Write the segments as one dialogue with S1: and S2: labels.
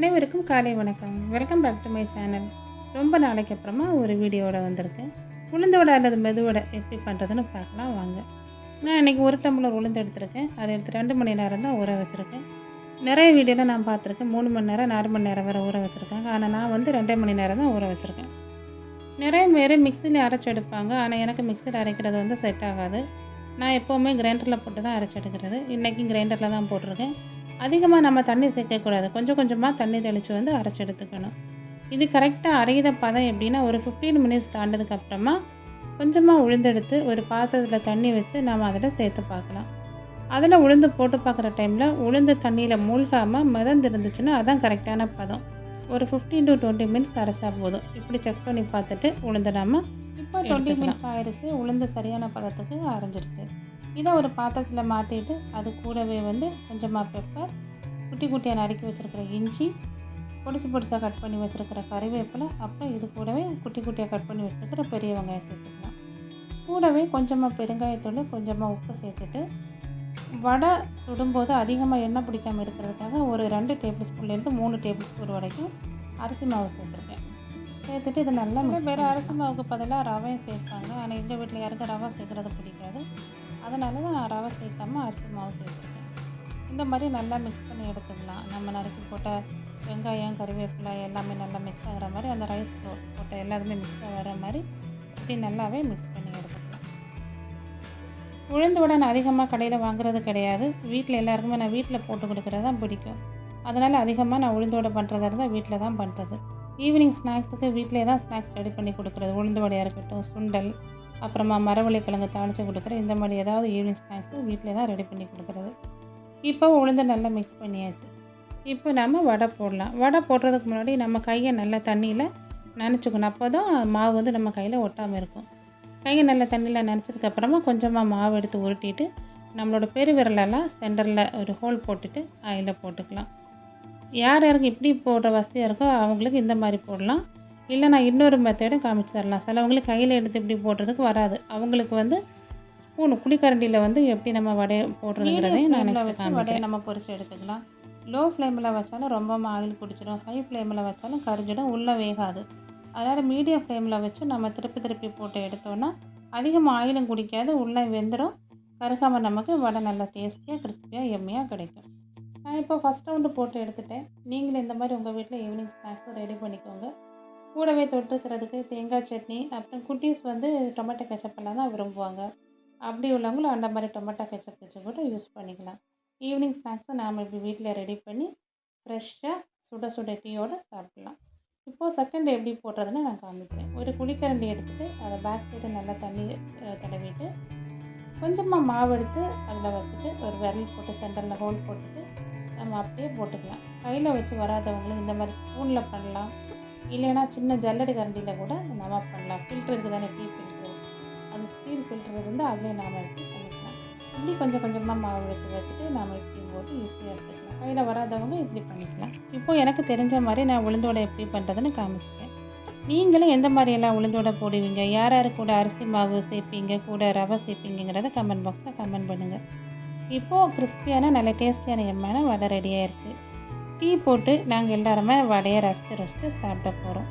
S1: அனைவருக்கும் காலை வணக்கம். Welcome back to my channel ரொம்ப நாளைக்கு அப்புறமா ஒரு வீடியோவோட வந்திருக்கேன் உளுந்து வடை அல்லது மெதுவடை எப்படி பண்ணுறதுன்னு பார்க்கலாம் வாங்க. நான் இன்றைக்கி ஒரு டம்ளர் உளுந்து எடுத்திருக்கேன். அதை எடுத்து ரெண்டு மணி நேரம் தான் ஊற வச்சுருக்கேன். நிறைய வீடியோவில் நான் பார்த்துருக்கேன். மூணு மணி நேரம் நாலு மணி நேரம் வரை ஊற வச்சுருக்காங்க. ஆனால் நான் வந்து ரெண்டே மணி நேரம் தான் ஊற வச்சுருக்கேன். நிறைய பேர் மிக்சியில் அரைச்சி எடுப்பாங்க. ஆனால் எனக்கு மிக்சியில் அரைக்கிறது வந்து செட் ஆகாது. நான் எப்போவுமே கிரைண்டரில் போட்டு தான் அரைச்சி எடுக்கிறது. இன்றைக்கி கிரைண்டரில் தான் போட்டிருக்கேன். அதிகமாக நம்ம தண்ணி சேர்க்கக்கூடாது. கொஞ்சம் கொஞ்சமாக தண்ணி தெளித்து வந்து அரைச்சி எடுத்துக்கணும். இது கரெக்டாக அரைகிற பதம் எப்படின்னா ஒரு ஃபிஃப்டீன் மினிட்ஸ் தாண்டதுக்கு அப்புறமா கொஞ்சமாக உளுந்தெடுத்து ஒரு பாத்திரத்தில் தண்ணி வச்சு நம்ம அதில் சேர்த்து பார்க்கலாம். அதில் உளுந்து போட்டு பார்க்குற டைமில் உளுந்து தண்ணியில் மூழ்காமல் மிதந்து இருந்துச்சுன்னா அதான் கரெக்டான பதம். ஒரு ஃபிஃப்டீன் டு டுவெண்ட்டி மினிட்ஸ் அரைச்சா போதும். இப்படி செக் பண்ணி பார்த்துட்டு உளுந்து நம்ம இப்போ டுவெண்ட்டி மினிட்ஸ் ஆயிடுச்சு உளுந்து சரியான பதத்துக்கு அரைஞ்சிருச்சு. இதை ஒரு பாத்திரத்தில் மாற்றிட்டு அது கூடவே வந்து கொஞ்சமாக பெப்பர் குட்டி குட்டியாக நறுக்கி வச்சுருக்கிற இஞ்சி பொடிசு பொடிசாக கட் பண்ணி வச்சுருக்கிற கறிவேப்பிலை அப்புறம் இது கூடவே குட்டி குட்டியாக கட் பண்ணி வச்சுருக்கிற பெரிய வெங்காயம் சேர்த்துக்கலாம். கூடவே கொஞ்சமாக பெருங்காயத்தூள் கொஞ்சமாக உப்பு சேர்த்துட்டு வடை சுடும்போது அதிகமாக எண்ணெய் பிடிக்காமல் இருக்கிறதுக்காக ஒரு ரெண்டு டேபிள் ஸ்பூன்லேருந்து மூணு டேபிள் ஸ்பூன் வரைக்கும் அரிசி மாவு சேர்த்துருக்கேன். சேர்த்துட்டு இது நல்லா மிக்ஸ் வேறு அரிசி மாவுக்கு பதிலாக ரவையும் சேர்ப்பாங்க. ஆனால் எங்கள் வீட்டில் யாருக்கும் ரவை சேர்க்குறது பிடிக்காது. அதனால தான் நான் ரவை சேர்க்காம அரிசி மாவு சேர்த்துருக்கேன். இந்த மாதிரி நல்லா மிக்ஸ் பண்ணி எடுத்துக்கலாம். நம்ம நறுக்கி போட்ட வெங்காயம் கறிவேப்பிலை எல்லாமே நல்லா மிக்ஸ் ஆகிற மாதிரி அந்த ரைஸ் போட்ட எல்லாருமே மிக்ஸ் ஆகிற மாதிரி இப்படி நல்லாவே மிக்ஸ் பண்ணி எடுத்துக்கலாம். உளுந்து வடை நான் அதிகமாக கடையில் வாங்குறது கிடையாது. வீட்டில் எல்லாருக்குமே நான் வீட்டில் போட்டு கொடுக்குறது தான் பிடிக்கும். அதனால் அதிகமாக நான் உளுந்து வடை பண்ணுறதா இருந்தால் வீட்டில் தான் பண்ணுறது ஈவினிங் ஸ்நாக்ஸுக்கு வீட்டிலே தான் ஸ்நாக்ஸ் ரெடி பண்ணி கொடுக்குறது. உளுந்து வடையாக இருக்கட்டும் சுண்டல் அப்புறமா மரவள்ளி கிழங்கு தாளித்து கொடுக்குற இந்த மாதிரி ஏதாவது ஈவினிங் ஸ்நாக்ஸு வீட்டிலே தான் ரெடி பண்ணி கொடுக்குறது. இப்போ உளுந்து நல்லா மிக்ஸ் பண்ணியாச்சு. இப்போ நம்ம வடை போடலாம். வடை போடுறதுக்கு முன்னாடி நம்ம கையை நல்லா தண்ணியில் நினச்சிக்கணும். அப்போ தான் மாவு வந்து நம்ம கையில் ஒட்டாமல் இருக்கும். கையை நல்லா தண்ணியில் நனைச்சதுக்கப்புறமா கொஞ்சமாக மாவு எடுத்து உருட்டிட்டு நம்மளோட பெருவிரலெல்லாம் சென்டரில் ஒரு ஹோல் போட்டுட்டு ஆயிலில் போட்டுக்கலாம். யார் யாருக்கு இப்படி போடுற வசதியாக இருக்கோ அவங்களுக்கு இந்த மாதிரி போடலாம். இல்லை நான் இன்னொரு மெத்தடும் காமிச்சு தரலாம். சிலவங்களுக்கு கையில் எடுத்து இப்படி போடுறதுக்கு வராது. அவங்களுக்கு வந்து ஸ்பூன் குழிக்கரண்டியில் வந்து எப்படி நம்ம வடையை போடுறதுங்கிறதையும் நான் நெக்ஸ்ட் வடையை நம்ம பொரிச்சு எடுத்துக்கலாம். லோ ஃப்ளேமில் வச்சாலும் ரொம்ப ஆயில் குடிச்சிடும். ஹை ஃப்ளேமில் வச்சாலும் கரிஞ்சிடும். உள்ளே வேகாது. அதனால் மீடியம் ஃப்ளேமில் வச்சு நம்ம திருப்பி திருப்பி போட்டு எடுத்தோன்னா அதிகமாக ஆயிலும் குடிக்காது. உள்ளே வெந்துடும். கருகாமல் நமக்கு வடை நல்லா டேஸ்டியாக கிறிஸ்பியாக எம்மையாக கிடைக்கும். நான் இப்போ ஃபஸ்ட் ரவுண்டு போட்டு எடுத்துட்டேன். நீங்களும் இந்த மாதிரி உங்கள் வீட்டில் ஈவினிங் ஸ்நாக்ஸை ரெடி பண்ணிக்கோங்க. கூடவே தொட்டுக்கிறதுக்கு தேங்காய் சட்னி அப்புறம் குட்டீஸ் வந்து டொமேட்டோ கெச்சப்பெல்லாம் தான் விரும்புவாங்க. அப்படி உள்ளவங்களும் அந்த மாதிரி டொமேட்டோ கெச்சப் வச்சு கூட யூஸ் பண்ணிக்கலாம். ஈவினிங் ஸ்நாக்ஸை நாம் இப்படி வீட்டில் ரெடி பண்ணி ஃப்ரெஷ்ஷாக சுட சுட டீயோடு சாப்பிட்லாம். இப்போது செகண்ட் எப்படி போடுறதுன்னு நான் காமிக்கிறேன். ஒரு குளிக்கரண்டி எடுத்துகிட்டு அதை பேக் சைடு நல்லா தண்ணி தடவிட்டு கொஞ்சமாக மாவு எடுத்து அதில் வச்சுட்டு ஒரு விரல் போட்டு சென்டரில் ஹோல் போட்டுட்டு நம்ம அப்படியே போட்டுக்கலாம். கையில் வச்சு வராதவங்களும் இந்த மாதிரி ஸ்பூனில் பண்ணலாம். இல்லைன்னா சின்ன ஜல்லடி கரண்டியில் கூட நம்ம பண்ணலாம். ஃபில்ட்ரு இருக்குது தானே டீ ஃபில்ட்ரு அது ஸ்டீல் ஃபில்ட்ரு இருந்தால் அதிலே நாம் இப்படி பண்ணிக்கலாம். இப்படி கொஞ்சம் கொஞ்சமாக மாவு எடுத்து வச்சுட்டு நாம் இப்படி போட்டு ஈஸியாக எடுத்துக்கலாம். கையில் வராதவங்க இப்படி பண்ணிக்கலாம். இப்போ எனக்கு தெரிஞ்ச மாதிரி நான் உளுந்தோட எப்படி பண்ணுறதுன்னு காமிச்சிட்டேன் நீங்களும் எந்த மாதிரியெல்லாம் உளுந்தோட போடுவீங்க? யார் யார் கூட அரிசி மாவு சேர்ப்பீங்க? கூட ரவை சேர்ப்பீங்கிறத கமெண்ட் பாக்ஸில் கமெண்ட் பண்ணுங்கள் இப்போது கிறிஸ்பியான நல்ல டேஸ்டியான எம்மான வடை ரெடி ஆயிடுச்சு டீ போட்டு நாங்கள் எல்லாருமே வடையை ரசித்து ரசித்து சாப்பிட போகிறோம்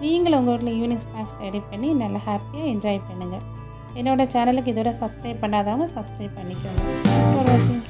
S1: நீங்களும் உங்கள் வீட்டில் ஈவினிங் ஸ்நாக்ஸ் ரெடி பண்ணி நல்லா ஹாப்பியாக என்ஜாய் பண்ணுங்கள் என்னோடய சேனலுக்கு இதோட சப்ஸ்கிரைப் பண்ணாதவங்க சப்ஸ்கிரைப் பண்ணிக்கோங்க. ஃபார் வாட்சிங்